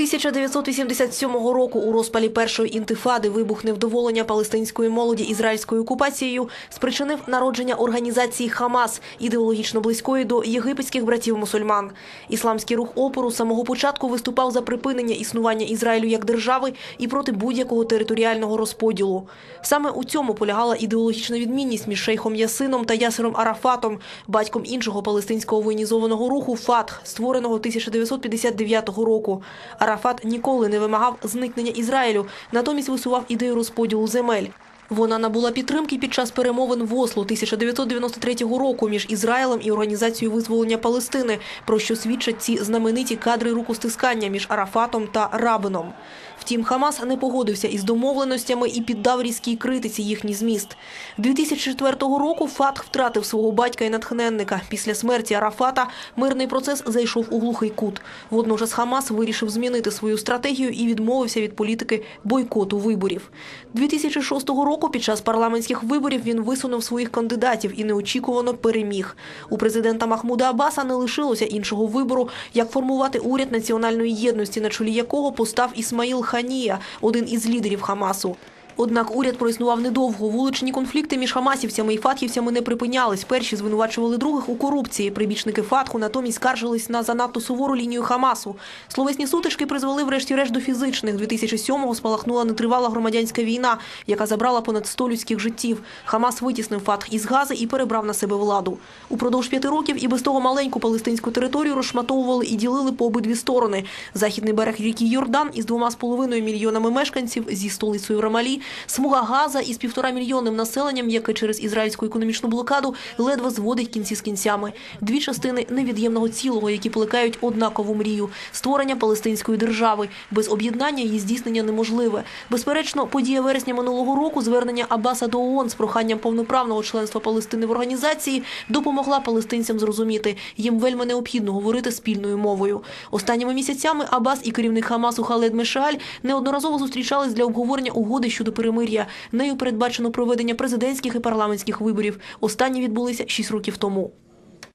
1987 року у розпалі першої інтифади вибух невдоволення палестинської молоді ізраїльською окупацією спричинив народження організації Хамас, ідеологічно близької до єгипетських братів-мусульман. Ісламський рух опору з самого початку виступав за припинення існування Ізраїлю як держави і проти будь-якого територіального розподілу. Саме у цьому полягала ідеологічна відмінність між шейхом Ясином та Ясером Арафатом, батьком іншого палестинського воєнізованого руху ФАТХ, створеного 1959 року. Арафат ніколи не вимагав зникнення Ізраїлю, натомість висував ідею розподілу земель. Вона набула підтримки під час перемовин в Осло 1993 року між Ізраїлем і Організацією визволення Палестини, про що свідчать ці знамениті кадри рукостискання між Арафатом та Рабином. Втім, Хамас не погодився із домовленостями і піддав різкій критиці їхній зміст. 2004 року ФАТХ втратив свого батька і натхненника. Після смерті Арафата мирний процес зайшов у глухий кут. Водночас Хамас вирішив змінити свою стратегію і відмовився від політики бойкоту виборів. 2006 року під час парламентських виборів він висунув своїх кандидатів і неочікувано переміг. У президента Махмуда Аббаса не лишилося іншого вибору, як формувати уряд національної єдності, на чолі якого постав Ісмаїл Ханія, один із лідерів Хамасу. Однак уряд проіснував недовго. Вуличні конфлікти між хамасівцями і фатхівцями не припинялись. Перші звинувачували других у корупції. Прибічники фатху натомість скаржились на занадто сувору лінію Хамасу. Словесні сутички призвели врешті-решт до фізичних. 2007-го спалахнула нетривала громадянська війна, яка забрала понад 100 людських життів. Хамас витіснив фатх із Гази і перебрав на себе владу. Упродовж п'яти років і без того маленьку палестинську територію розшматовували і ділили по обидві сторони. Західний берег ріки Йордан із двома з половиною мільйонами мешканців зі столицею Рамалі, смуга Газа із півтора мільйонним населенням, яке через ізраїльську економічну блокаду ледве зводить кінці з кінцями. Дві частини невід'ємного цілого, які плекають однакову мрію створення палестинської держави. Без об'єднання її здійснення неможливе. Безперечно, подія вересня минулого року, звернення Аббаса до ООН з проханням повноправного членства Палестини в організації допомогла палестинцям зрозуміти, їм вельми необхідно говорити спільною мовою. Останніми місяцями Аббас і керівник Хамасу Халед Мешаль неодноразово зустрічались для обговорення угоди щодо перемир'я. Нею передбачено проведення президентських і парламентських виборів. Останні відбулися шість років тому.